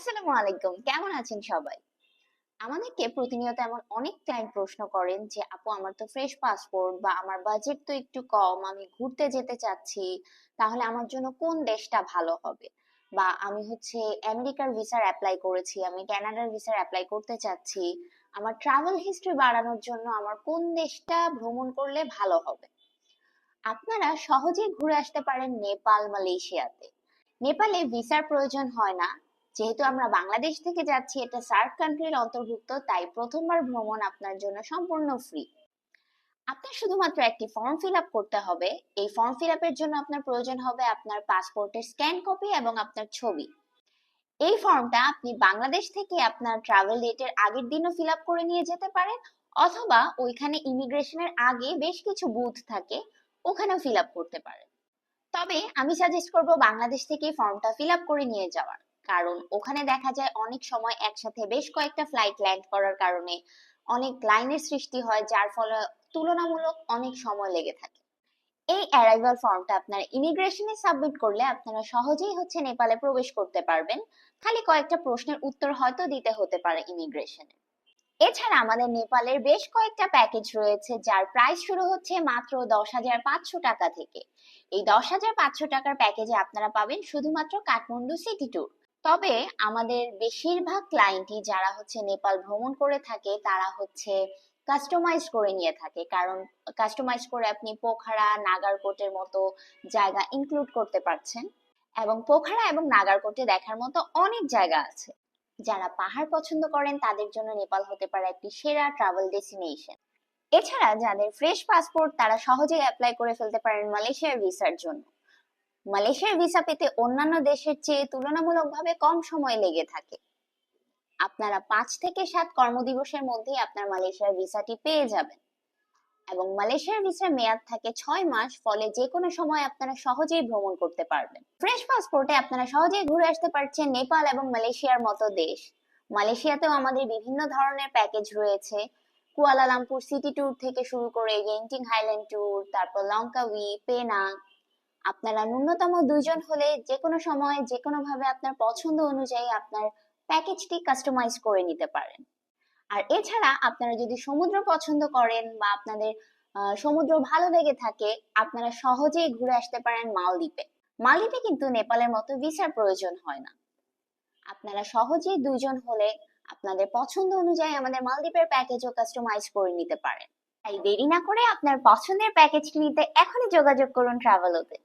আসসালামু আলাইকুম কেমন আছেন সবাই? আমাদেরকে প্রতিনিয়ত এমন অনেক ক্লায়েন্ট প্রশ্ন করেন যে, আপু, আমার তো ফ্রেশ পাসপোর্ট বা আমার বাজেট তো একটু কম, আমি ঘুরতে যেতে চাচ্ছি, তাহলে আমার জন্য কোন দেশটা ভালো হবে? বা, আমি হচ্ছে আমেরিকার ভিসার অ্যাপ্লাই করেছি, আমি কানাডার ভিসার অ্যাপ্লাই করতে চাচ্ছি, আমার ট্রাভেল হিস্ট্রি বাড়ানোর জন্য আমার কোন দেশটা ভ্রমণ করলে ভালো হবে? আপনারা সহজেই ঘুরে আসতে পারেন নেপাল, মালয়েশিয়াতে। নেপালে ভিসার প্রয়োজন হয় না যেহেতু আমরা বাংলাদেশ থেকে যাচ্ছি, এটা সার্ক কান্ট্রির অন্তর্ভুক্ত, তাই প্রথমবার ভ্রমণ আপনার জন্য সম্পূর্ণ ফ্রি আপনার শুধুমাত্র একটি ফর্ম ফিল আপ করতে হবে। এই ফর্ম ফিল আপের জন্য আপনার প্রয়োজন হবে আপনার পাসপোর্টের স্ক্যান কপি এবং আপনার ছবি। এই ফর্মটা আপনি বাংলাদেশ থেকে আপনার ট্রাভেল ডেটের আগের দিনও ফিল আপ করে নিয়ে যেতে পারেন, অথবা ওইখানে ইমিগ্রেশনের আগে বেশ কিছু বুথ থাকে, ওখানেও ফিল আপ করতে পারেন। তবে আমি সাজেস্ট করব বাংলাদেশ থেকে ফর্মটা ফিল আপ করে নিয়ে যাওয়ার। কারণ ওখানে দেখা যায় অনেক সময় একসাথে বেশ কয়েকটা ফ্লাইট ল্যান্ড করার কারণে অনেক লাইনের সৃষ্টি হয়, যার ফলে তুলনামূলক অনেক সময় লেগে থাকে। এই অ্যারাইভাল ফর্মটা আপনার ইমিগ্রেশনে সাবমিট করলে আপনারা সহজেই হচ্ছে নেপালে প্রবেশ করতে পারবেন। খালি কয়েকটা প্রশ্নের উত্তর হয়তো দিতে হতে পারে ইমিগ্রেশনে এছাড়া আমাদের নেপালের বেশ কয়েকটা প্যাকেজ রয়েছে, যার প্রাইস শুরু হচ্ছে মাত্র দশ হাজার পাঁচশো টাকা থেকে। এই দশ হাজার পাঁচশো টাকার প্যাকেজে আপনারা পাবেন শুধুমাত্র কাঠমান্ডু সিটি ট্যুর তবে আমাদের বেশিরভাগ ক্লায়েন্টই যারা হচ্ছে নেপাল ভ্রমণ করে থাকে, তারা হচ্ছে কাস্টমাইজ করে নিয়ে থাকে। কারণ কাস্টমাইজ করে আপনি পোখারা, নাগারকোটের মতো জায়গা ইনক্লুড করতে পারছেন। এবং পোখারা এবং নাগারকোটে দেখার মতো অনেক জায়গা আছে। যারা পাহাড় পছন্দ করেন, তাদের জন্য নেপাল হতে পারে একটি সেরা ট্রাভেল ডেস্টিনেশন এছাড়া যাদের ফ্রেশ পাসপোর্ট তারা সহজেই অ্যাপ্লাই করে ফেলতে পারেন মালয়েশিয়ার ভিসার জন্য। মালয়েশিয়ার ভিসা পেতে অন্যান্য দেশের চেয়ে তুলনামূলকভাবে কম সময় লেগে থাকে। আপনারা পাঁচ থেকে সাত কর্মদিবসের মধ্যেই আপনার মালয়েশিয়ার ভিসাটি পেয়ে যাবেন। এবং মালয়েশিয়ার ভিসার মেয়াদ থাকে ছয় মাস, ফলে যে কোনো সময় আপনারা সহজেই ভ্রমণ করতে পারবেন। ফ্রেশ পাসপোর্টে আপনারা সহজেই ঘুরে আসতে পারছেন নেপাল এবং মালয়েশিয়ার মতো দেশ। মালয়েশিয়াতেও আমাদের বিভিন্ন ধরনের প্যাকেজ রয়েছে। কুয়ালালামপুর সিটি ট্যুর থেকে শুরু করে গেন্টিং হাইল্যান্ড ট্যুর তারপর লঙ্কাউই পেনাং আপনারা ন্যূনতম দুইজন হলে যে কোনো সময় যে কোনো ভাবে আপনার পছন্দ অনুযায়ী আপনার প্যাকেজটি কাস্টমাইজ করে নিতে পারেন। আর এছাড়া আপনারা যদি সমুদ্র পছন্দ করেন বা আপনাদের সমুদ্র ভালো লেগে থাকে, আপনারা সহজেই ঘুরে আসতে পারেন মালদ্বীপে। মালদ্বীপে কিন্তু নেপালের মতো ভিসার প্রয়োজন হয় না। আপনারা সহজেই দুইজন হলে আপনাদের পছন্দ অনুযায়ী আমাদের মালদ্বীপের প্যাকেজও কাস্টমাইজ করে নিতে পারেন। তাই দেরি না করে আপনার পছন্দের প্যাকেজটি নিতে এখনই যোগাযোগ করুন ট্রাভেল ট্রাভেলোতে